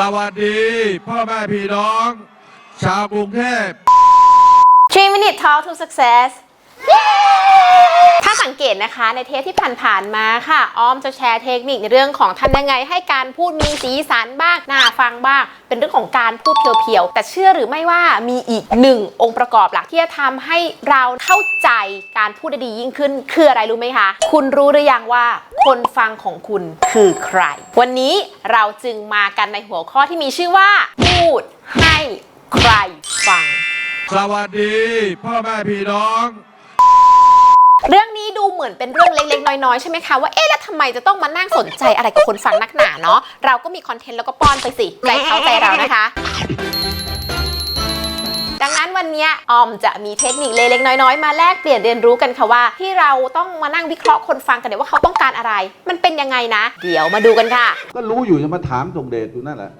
สวัสดีพ่อแม่พี่น้อง ชาวกรุงเทพ 3 minute talk to success ถ้าสังเกตนะคะในเทปที่ผ่านๆมาค่ะอ้อมจะแชร์เทคนิคในเรื่องของทำยังไง ให้การพูดมีสีสันบ้าง น่าฟังบ้าง เป็นเรื่องของการพูดเพียวๆ แต่เชื่อหรือไม่ว่ามีอีกหนึ่งองค์ประกอบหลักที่จะทำให้เราเข้าใจการพูดได้ดียิ่งขึ้น คืออะไรรู้ไหมคะ คุณรู้หรือยังว่า คนฟังของคุณคือใคร วันนี้เราจึงมากันในหัวข้อที่มีชื่อว่า พูดให้ใครฟัง สวัสดีพ่อแม่พี่น้อง เรื่องนี้ดูเหมือนเป็นเรื่องเล็กๆ น้อยๆ ใช่ไหมคะว่าเอ๊ะแล้วทำไมจะต้องมานั่งสนใจอะไรกับคนฟังนักหนาเนาะเราก็มีคอนเทนต์แล้วก็ป้อนไปสิใจเขาใจเรานะคะดังนั้น วันนี้ออมจะมีเทคนิคเล็กๆน้อยๆ มาแลกเปลี่ยนเรียนรู้กันค่ะว่า ที่เราต้องมานั่งวิเคราะห์คนฟังกันเนี่ยว่าเขาต้องการอะไร มันเป็นยังไงนะ เดี๋ยวมาดูกันค่ะ ก็รู้อยู่จะมาถามส่งเดชอยู่นั่นแหละ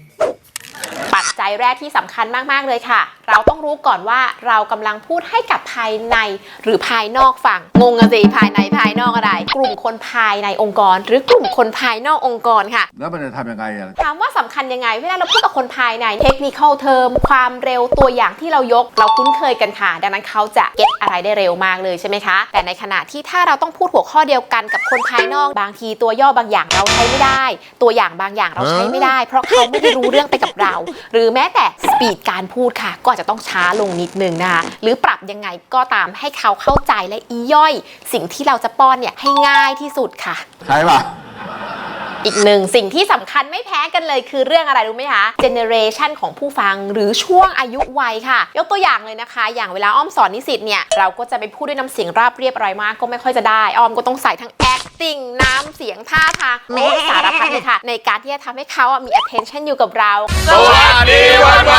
ปัจจัยแรกที่สำคัญมากๆเลยค่ะ เราต้องรู้ก่อนว่าเรากำลังพูดให้กับ ภายในหรือภายนอกฟังงงกันสิภายในภายนอกอะไร กลุ่มคนภายในองค์กร หรือกลุ่มคนภายนอกองค์กรค่ะ แล้วมันจะทำยังไงอะถามว่าสำคัญยังไงเวลาเราพูดกับคนภายในเทคนิคเทอมความเร็วตัวอย่างที่เรายกเราคุ้นเคยกันค่ะ ดังนั้นเขาจะเก็ตอะไรได้เร็วมากเลยใช่ไหมคะ แต่ในขณะที่ถ้าเราต้องพูดหัวข้อเดียวกันกับคนภายนอกบางทีตัวย่อบางอย่างเราใช้ไม่ได้ ตัวอย่างบางอย่างเราใช้ไม่ได้ เพราะเขาไม่ได้รู้เรื่องไปกับเรา หรือแม้แต่สปีดการพูดค่ะ ก็อาจจะต้องช้าลงนิดนึงนะคะหรือปรับยังไงก็ตามให้เขาเข้าใจและอีย่อย สิ่งที่เราจะป้อนเนี่ยให้ง่ายที่สุดค่ะ ใช่ป่ะอีกหนึ่งสิ่งที่สำคัญไม่แพ้กันเลยคือเรื่องอะไรรู้ไหมคะเจเนเรชันของผู้ฟังหรือช่วงอายุวัยค่ะ ยกตัวอย่างเลยนะคะ อย่างเวลาอ้อมสอนนิสิตเนี่ย เราก็จะไปพูดด้วยน้ำเสียงราบเรียบอะไรมากก็ไม่ค่อยจะได้ อ้อมก็ต้องใส่ทั้ง acting น้ำเสียงท่าทางโอ้สารพัดเลยค่ะ ในการที่จะทำให้เขาอะมี attention อยู่กับเราสวัสดีวัน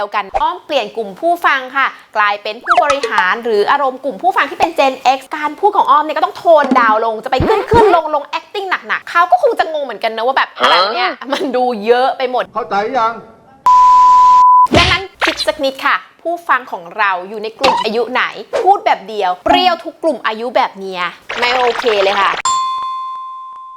ดียวกัน อ้อมเปลี่ยนกลุ่มผู้ฟังค่ะ กลายเป็นผู้บริหารหรืออารมณ์กลุ่มผู้ฟังที่เป็น Gen X การพูดของอ้อมเนี่ยก็ต้องโทนดาวน์ลงจะไปขึ้นขึ้นลงลง acting หนักๆเขาก็คงจะงงเหมือนกันนะว่าแบบอะไรเนี่ยมันดูเยอะไปหมด เข้าใจยังดังนั้นคิดสักนิดค่ะ ผู้ฟังของเราอยู่ในกลุ่มอายุไหน พูดแบบเดียว เปรี้ยวทุกกลุ่มอายุแบบเนี้ยไม่โอเคเลยค่ะ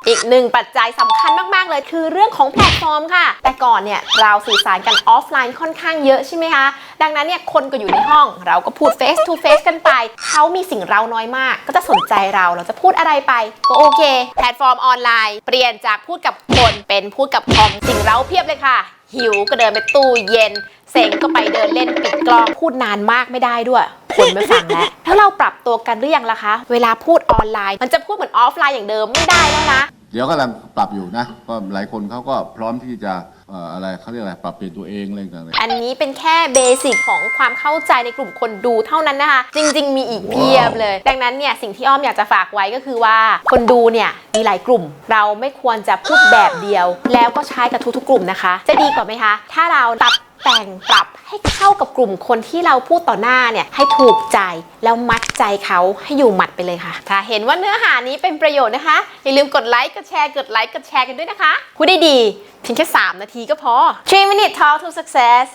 อีกหนึ่งปัจจัยสำคัญมาก ๆ เลยคือเรื่องของแพลตฟอร์มค่ะ แต่ก่อนเนี่ยเราสื่อสารกันออฟไลน์ค่อนข้างเยอะใช่ไหมคะ ดังนั้นเนี่ยคนก็อยู่ในห้อง เราก็พูด face to face กันไป เขามีสิ่งเราน้อยมาก ก็จะสนใจเราเราจะพูดอะไรไป ก็โอเค แพลตฟอร์มออนไลน์ เปลี่ยนจากพูดกับคนเป็นพูดกับคอมสิ่งเราเพียบเลยค่ะ หิวก็เดินไปตู้เย็นเซ็งก็ไปเดินเล่นปิดกล้องพูดนานมากไม่ได้ด้วย คนไม่ฟังแล้วแล้วเราปรับตัวกันหรือยังล่ะคะ เวลาพูดออนไลน์ มันจะพูดเหมือนออฟไลน์อย่างเดิมไม่ได้แล้วนะ เดี๋ยวกำลังปรับอยู่นะก็หลายคนเขาก็พร้อมที่จะเอ่ออะไรเขาเรียกอะไรปรับเปลี่ยนตัวเองอะไรต่างๆ อันนี้เป็นแค่เบสิกของความเข้าใจในกลุ่มคนดูเท่านั้นนะคะ จริง ๆ มีอีกเพียบเลย ดังนั้นเนี่ยสิ่งที่อ้อมอยากจะฝากไว้ก็คือว่าคนดูเนี่ย มีหลายกลุ่ม เราไม่ควรจะพูดแบบเดียว แล้วก็ใช้กับทุกๆ กลุ่มนะคะ จะดีกว่าไหมคะ ถ้าเราตัดแต่งปรับให้เข้ากับกลุ่มคนที่เราพูดต่อหน้าเนี่ยให้ถูกใจแล้วมัดใจเขาให้อยู่หมัดไปเลยค่ะ ถ้าเห็นว่าเนื้อหานี้เป็นประโยชน์นะคะ อย่าลืมกดไลค์กดแชร์กดไลค์กดแชร์กันด้วยนะคะ พูดได้ดีเพียงแค่ 3 นาทีก็พอ 3 minute talk to success